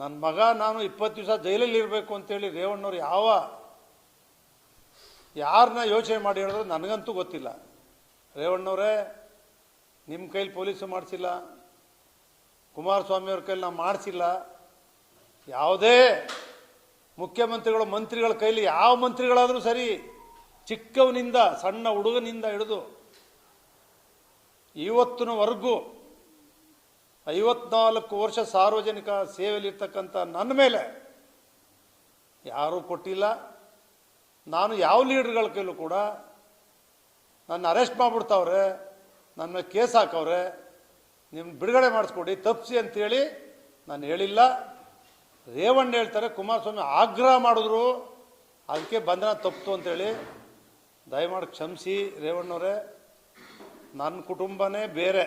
ನನ್ನ ಮಗ ನಾನು ಇಪ್ಪತ್ತು ದಿವಸ ಜೈಲಲ್ಲಿ ಇರಬೇಕು ಅಂತೇಳಿ ರೇವಣ್ಣವ್ರು ಯಾವ ಯಾರನ್ನ ಯೋಚನೆ ಮಾಡಿ ಹೇಳಿದ್ರು ನನಗಂತೂ ಗೊತ್ತಿಲ್ಲ. ರೇವಣ್ಣವರೇ ನಿಮ್ಮ ಕೈಲಿ ಪೊಲೀಸು ಮಾಡಿಸಿಲ್ಲ, ಕುಮಾರಸ್ವಾಮಿಯವ್ರ ಕೈಲಿ ನಾವು ಮಾಡಿಸಿಲ್ಲ. ಯಾವುದೇ ಮುಖ್ಯಮಂತ್ರಿಗಳು, ಮಂತ್ರಿಗಳ ಕೈಲಿ ಯಾವ ಮಂತ್ರಿಗಳಾದರೂ ಸರಿ ಚಿಕ್ಕವನಿಂದ, ಸಣ್ಣ ಹುಡುಗನಿಂದ ಹಿಡಿದು, ಇವತ್ತಿನವರೆಗೂ ಐವತ್ನಾಲ್ಕು ವರ್ಷ ಸಾರ್ವಜನಿಕ ಸೇವೆಯಲ್ಲಿರ್ತಕ್ಕಂಥ ನನ್ನ ಮೇಲೆ ಯಾರೂ ಕೊಟ್ಟಿಲ್ಲ. ನಾನು ಯಾವ ಲೀಡರ್ಗಳ ಕೈಲೂ ಕೂಡ ನನ್ನ ಅರೆಸ್ಟ್ ಮಾಡಿಬಿಡ್ತಾವ್ರೆ, ನನ್ನ ಮೇಲೆ ಕೇಸ್ ಹಾಕವ್ರೆ ನಿಮ್ಮ ಬಿಡುಗಡೆ ಮಾಡಿಸ್ಕೊಡಿ, ತಪ್ಪಿಸಿ ಅಂತೇಳಿ ನಾನು ಹೇಳಿಲ್ಲ. ರೇವಣ್ಣ ಹೇಳ್ತಾರೆ, ಕುಮಾರಸ್ವಾಮಿ ಆಗ್ರಹ ಮಾಡಿದ್ರು, ಅದಕ್ಕೆ ಬಂಧನ ತಪ್ಪಿತು ಅಂತೇಳಿ. ದಯಮಾಡಿ ಕ್ಷಮಿಸಿ ರೇವಣ್ಣವರೇ, ನನ್ನ ಕುಟುಂಬನೇ ಬೇರೆ.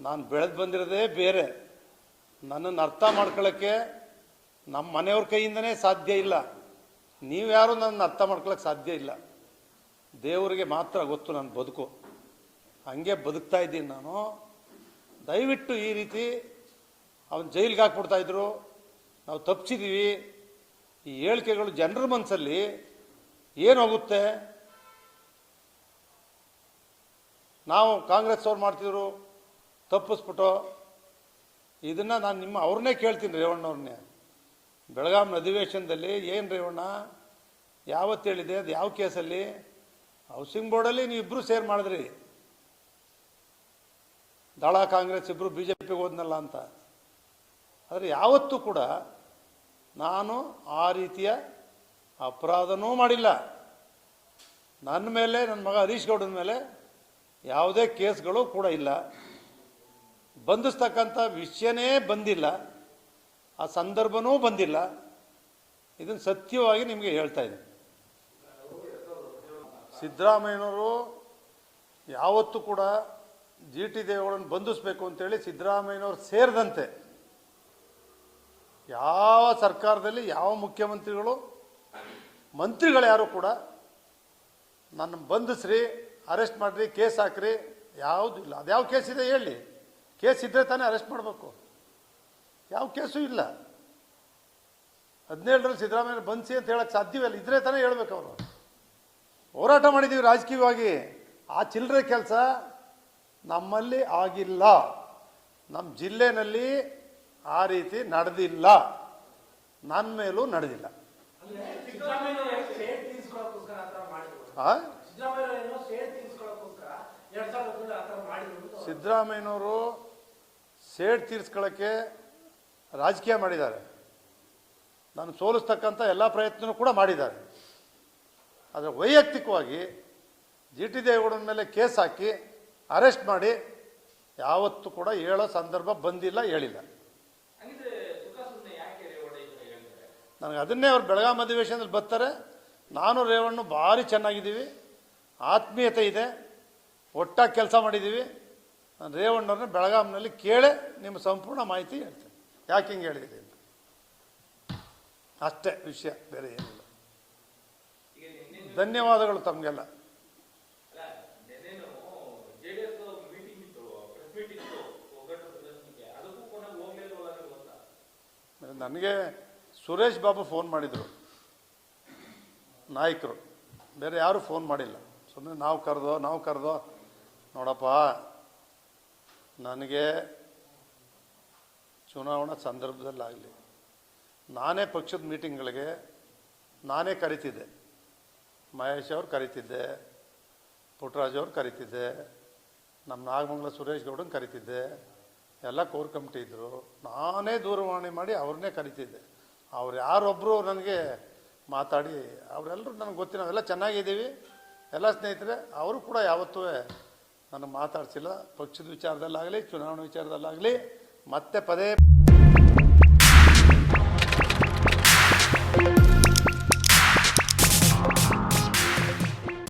ನಾನು ಬೆಳೆದು ಬಂದಿರೋದೇ ಬೇರೆ. ನನ್ನನ್ನು ಅರ್ಥ ಮಾಡ್ಕೊಳ್ಳೋಕ್ಕೆ ನಮ್ಮ ಮನೆಯವ್ರ ಕೈಯಿಂದನೇ ಸಾಧ್ಯ ಇಲ್ಲ. ನೀವ್ಯಾರು ನನ್ನ ಅರ್ಥ ಮಾಡ್ಕೊಳಕ್ಕೆ ಸಾಧ್ಯ ಇಲ್ಲ. ದೇವರಿಗೆ ಮಾತ್ರ ಗೊತ್ತು ನನ್ನ ಬದುಕು. ಹಂಗೆ ಬದುಕ್ತಾ ಇದ್ದೀನಿ ನಾನು. ದಯವಿಟ್ಟು ಈ ರೀತಿ ಅವನು ಜೈಲಿಗೆ ಹಾಕ್ಬಿಡ್ತಾ ಇದ್ರು. ನಾವು ತಪ್ಪಿಸಿದ್ದೀವಿ ಈ ಹೇಳಿಕೆಗಳು ಜನರ ಮನಸ್ಸಲ್ಲಿ ಏನಾಗುತ್ತೆ ನಾವು ಕಾಂಗ್ರೆಸ್ ಅವ್ರು ಮಾಡ್ತಿದ್ರು. ತಪ್ಪಿಸ್ಬಿಟ್ಟು ಇದನ್ನು ನಾನು ನಿಮ್ಮ ಅವ್ರನ್ನೇ ಕೇಳ್ತೀನಿ ರೇವಣ್ಣವ್ರನ್ನೇ ಬೆಳಗಾಂ ಅಧಿವೇಶನದಲ್ಲಿ ಏನು ರೇವಣ್ಣ? ಯಾವತ್ತು ಹೇಳಿದೆ? ಅದು ಯಾವ ಕೇಸಲ್ಲಿ? ಹೌಸಿಂಗ್ ಬೋರ್ಡಲ್ಲಿ ನೀವು ಇಬ್ಬರು ಸೇರ್ ಮಾಡಿದ್ರಿ. ದಳ ಕಾಂಗ್ರೆಸ್ ಇಬ್ಬರು ಬಿ ಜೆ ಪಿಗೆ ಹೋದ್ನಲ್ಲ ಅಂತ. ಆದರೆ ಯಾವತ್ತೂ ಕೂಡ ನಾನು ಆ ರೀತಿಯ ಅಪರಾಧನೂ ಮಾಡಿಲ್ಲ. ನನ್ನ ಮೇಲೆ ನನ್ನ ಮಗ ಹರೀಶ್ ಗೌಡನ ಮೇಲೆ ಯಾವುದೇ ಕೇಸ್ಗಳು ಕೂಡ ಇಲ್ಲ. ಬಂಧಿಸ್ತಕ್ಕಂಥ ವಿಷಯನೇ ಬಂದಿಲ್ಲ, ಆ ಸಂದರ್ಭನೂ ಬಂದಿಲ್ಲ. ಇದನ್ನು ಸತ್ಯವಾಗಿ ನಿಮಗೆ ಹೇಳ್ತಾ ಇದ್ದೀನಿ. ಸಿದ್ದರಾಮಯ್ಯನವರು ಯಾವತ್ತೂ ಕೂಡ ಜಿ ಟಿ ದೇವೇಗೌಡನ್ನು ಬಂಧಿಸ್ಬೇಕು ಅಂತೇಳಿ ಸಿದ್ದರಾಮಯ್ಯನವರು ಸೇರಿದಂತೆ ಯಾವ ಸರ್ಕಾರದಲ್ಲಿ ಯಾವ ಮುಖ್ಯಮಂತ್ರಿಗಳು, ಮಂತ್ರಿಗಳು ಯಾರು ಕೂಡ ನನ್ನ ಬಂಧಿಸ್ರಿ, ಅರೆಸ್ಟ್ ಮಾಡಿರಿ, ಕೇಸ್ ಹಾಕ್ರಿ, ಯಾವುದು ಇಲ್ಲ. ಅದು ಯಾವ ಕೇಸ್ ಇದೆ ಹೇಳಿ. ಕೇಸ್ ಇದ್ದರೆ ತಾನೇ ಅರೆಸ್ಟ್ ಮಾಡಬೇಕು. ಯಾವ ಕೇಸು ಇಲ್ಲ. ಹದಿನೇಳರಲ್ಲಿ ಸಿದ್ದರಾಮಯ್ಯ ಬನ್ಸಿ ಅಂತ ಹೇಳಕ್ಕೆ ಸಾಧ್ಯವಿಲ್ಲ ಇದ್ರೆ ತಾನೇ ಹೇಳ್ಬೇಕು ಅವರು. ಹೋರಾಟ ಮಾಡಿದ್ದೀವಿ ರಾಜಕೀಯವಾಗಿ. ಆ ಚಿಲ್ಲರೆ ಕೆಲಸ ನಮ್ಮಲ್ಲಿ ಆಗಿಲ್ಲ. ನಮ್ಮ ಜಿಲ್ಲೆನಲ್ಲಿ ಆ ರೀತಿ ನಡೆದಿಲ್ಲ. ನನ್ನ ಮೇಲೂ ನಡೆದಿಲ್ಲ. ಸಿದ್ದರಾಮಯ್ಯನವರು ಸೇಡ್ ತೀರಿಸ್ಕೊಳ್ಳೋಕ್ಕೆ ರಾಜಕೀಯ ಮಾಡಿದ್ದಾರೆ. ನಾನು ಸೋಲಿಸ್ತಕ್ಕಂಥ ಎಲ್ಲ ಪ್ರಯತ್ನವೂ ಕೂಡ ಮಾಡಿದ್ದಾರೆ. ಆದರೆ ವೈಯಕ್ತಿಕವಾಗಿ ಜಿ ಟಿ ದೇವೇಗೌಡನ ಮೇಲೆ ಕೇಸ್ ಹಾಕಿ ಅರೆಸ್ಟ್ ಮಾಡಿ ಯಾವತ್ತೂ ಕೂಡ ಹೇಳೋ ಸಂದರ್ಭ ಬಂದಿಲ್ಲ, ಹೇಳಿಲ್ಲ. ನನಗೆ ಅದನ್ನೇ ಅವ್ರು ಬೆಳಗಾಂ ಅಧಿವೇಶನದಲ್ಲಿ ಬರ್ತಾರೆ. ನಾನು ರೇವಣ್ಣು ಭಾರಿ ಚೆನ್ನಾಗಿದ್ದೀವಿ. ಆತ್ಮೀಯತೆ ಇದೆ. ಒಟ್ಟಾಗಿ ಕೆಲಸ ಮಾಡಿದ್ದೀವಿ. ನಾನು ರೇವಣ್ಣವ್ರನ್ನ ಬೆಳಗಾಂನಲ್ಲಿ ಕೇಳೇ ನಿಮ್ಮ ಸಂಪೂರ್ಣ ಮಾಹಿತಿ ಹೇಳ್ತೇನೆ. ಯಾಕೆ ಹಿಂಗೆ ಹೇಳಿದೆ ಅಂತ? ಅಷ್ಟೇ ವಿಷಯ ಬೇರೆ ಏನಿಲ್ಲ. ಧನ್ಯವಾದಗಳು ತಮಗೆಲ್ಲ. ನನಗೆ ಸುರೇಶ್ ಬಾಬು ಫೋನ್ ಮಾಡಿದರು. ನಾಯಕರು. ಬೇರೆ ಯಾರೂ ಫೋನ್ ಮಾಡಿಲ್ಲ. ಸುಮ್ಮನೆ ನಾವು ಕರೆದೋ ನಾವು ಕರೆದೋ ನೋಡಪ್ಪ ನನಗೆ ಚುನಾವಣಾ ಸಂದರ್ಭದಲ್ಲಾಗಲಿ, ನಾನೇ ಪಕ್ಷದ ಮೀಟಿಂಗ್ಗಳಿಗೆ ನಾನೇ ಕರಿತಿದ್ದೆ. ಮಹೇಶ್ ಅವ್ರು ಕರಿತಿದ್ದೆ ಪುಟ್ಟರಾಜ್ ಅವ್ರು ಕರಿತಿದ್ದೆ, ನಮ್ಮ ನಾಗಮಂಗಲ ಸುರೇಶ್ ಗೌಡನ್ ಕರಿತಿದ್ದೆ, ಎಲ್ಲ ಕೋರ್ ಕಮಿಟಿ ಇದ್ದರು ನಾನೇ ದೂರವಾಣಿ ಮಾಡಿ ಅವ್ರನ್ನೇ ಕರಿತಿದ್ದೆ. ಅವ್ರು ಯಾರೊಬ್ಬರು ನನಗೆ ಮಾತಾಡಿ ಅವರೆಲ್ಲರೂ ನನಗೆ ಗೊತ್ತಿಲ್ಲ ಎಲ್ಲ ಚೆನ್ನಾಗಿದ್ದೀವಿ, ಎಲ್ಲ ಸ್ನೇಹಿತರೆ, ಅವರು ಕೂಡ ಯಾವತ್ತೂ ನನಗೆ ಮಾತಾಡ್ಸಿಲ್ಲ ಪಕ್ಷದ ವಿಚಾರದಲ್ಲಾಗಲಿ ಚುನಾವಣೆ ವಿಚಾರದಲ್ಲಾಗಲಿ ಮತ್ತೆ ಪದೇ